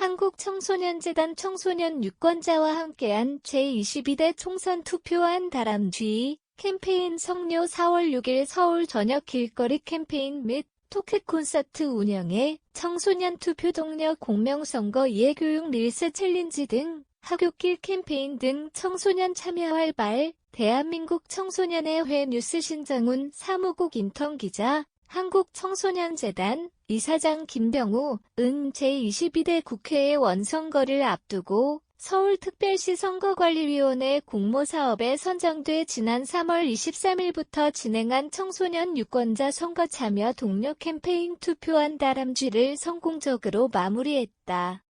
한국청소년재단 청소년 유권자와 함께한 제22대 총선 투표한 다람 쥐 캠페인 성료 4월 6일 서울 저녁 길거리 캠페인 및 토크 콘서트 운영에 청소년 투표 동력 공명선거 이해교육 릴스 챌린지 등 학교길 캠페인 등 청소년 참여 활발 대한민국 청소년의 회 뉴스 신정훈 사무국 인턴 기자 한국청소년재단 이사장 김병우 은 제22대 국회의 원선거를 앞두고 서울특별시 선거관리위원회 공모사업에 선정돼 지난 3월 23일부터 진행한 청소년 유권자 선거 참여 동료 캠페인 투표한 다람쥐를 성공적으로 마무리했다.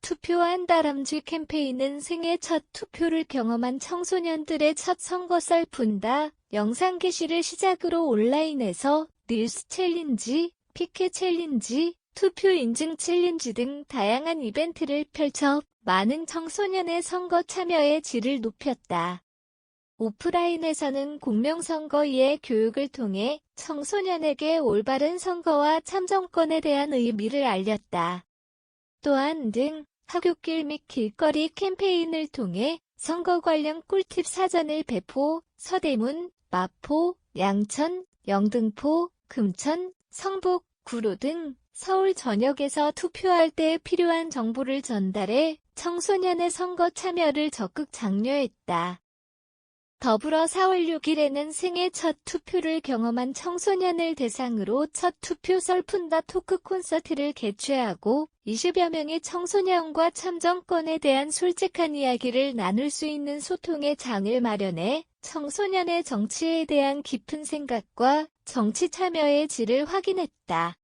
투표한 다람쥐 캠페인은 생애 첫 투표를 경험한 청소년들의 첫 선거썰 푼다 영상 게시를 시작으로 온라인에서 릴스 챌린지, 피켓 챌린지, 투표 인증 챌린지 등 다양한 이벤트를 펼쳐 많은 청소년의 선거 참여의 질을 높였다. 오프라인에서는 공명선거 이해 교육을 통해 청소년에게 올바른 선거와 참정권에 대한 의미를 알렸다. 또한 등 학교길 및 길거리 캠페인을 통해 선거 관련 꿀팁 사전을 배포, 서대문, 마포, 양천, 영등포, 금천, 성북, 구로 등 서울 전역에서 투표할 때 필요한 정보를 전달해 청소년의 선거 참여를 적극 장려했다. 더불어 4월 6일에는 생애 첫 투표를 경험한 청소년을 대상으로 첫 투표 설푼다 토크 콘서트를 개최하고 20여 명의 청소년과 참정권에 대한 솔직한 이야기를 나눌 수 있는 소통의 장을 마련해 청소년의 정치에 대한 깊은 생각과 정치 참여의 질을 확인했다.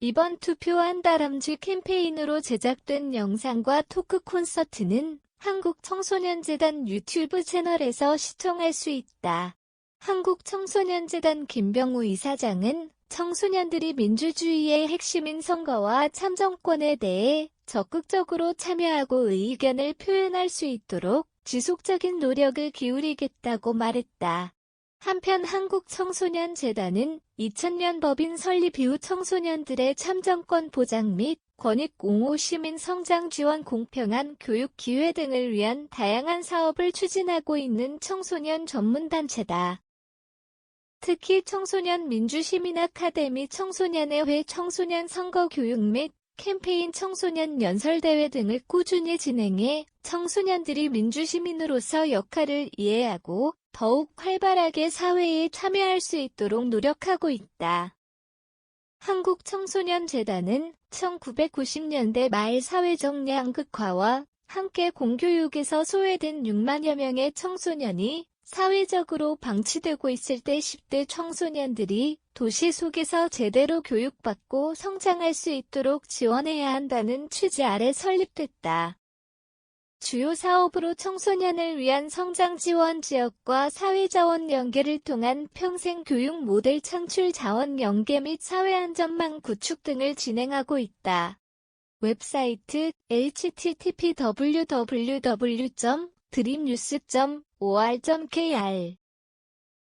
이번 투표한 다람쥐 캠페인으로 제작된 영상과 토크 콘서트는 한국청소년재단 유튜브 채널에서 시청할 수 있다. 한국청소년재단 김병우 이사장은 청소년들이 민주주의의 핵심인 선거와 참정권에 대해 적극적으로 참여하고 의견을 표현할 수 있도록 지속적인 노력을 기울이겠다고 말했다. 한편 한국청소년재단은 2000년 법인 설립 이후 청소년들의 참정권 보장 및 권익 옹호 시민 성장 지원 공평한 교육 기회 등을 위한 다양한 사업을 추진하고 있는 청소년 전문단체다. 특히 청소년 민주시민 아카데미 청소년의 회 청소년 선거 교육 및 캠페인 청소년 연설대회 등을 꾸준히 진행해 청소년들이 민주시민으로서 역할을 이해하고 더욱 활발하게 사회에 참여할 수 있도록 노력하고 있다. 한국 청소년 재단은 1990년대 말 사회적 양극화와 함께 공교육에서 소외된 6만여 명의 청소년이 사회적으로 방치되고 있을 때 10대 청소년들이 도시 속에서 제대로 교육받고 성장할 수 있도록 지원해야 한다는 취지 아래 설립됐다. 주요 사업으로 청소년을 위한 성장 지원 지역과 사회자원 연계를 통한 평생 교육 모델 창출 자원 연계 및 사회안전망 구축 등을 진행하고 있다. 웹사이트 http www.dreamnews.or.kr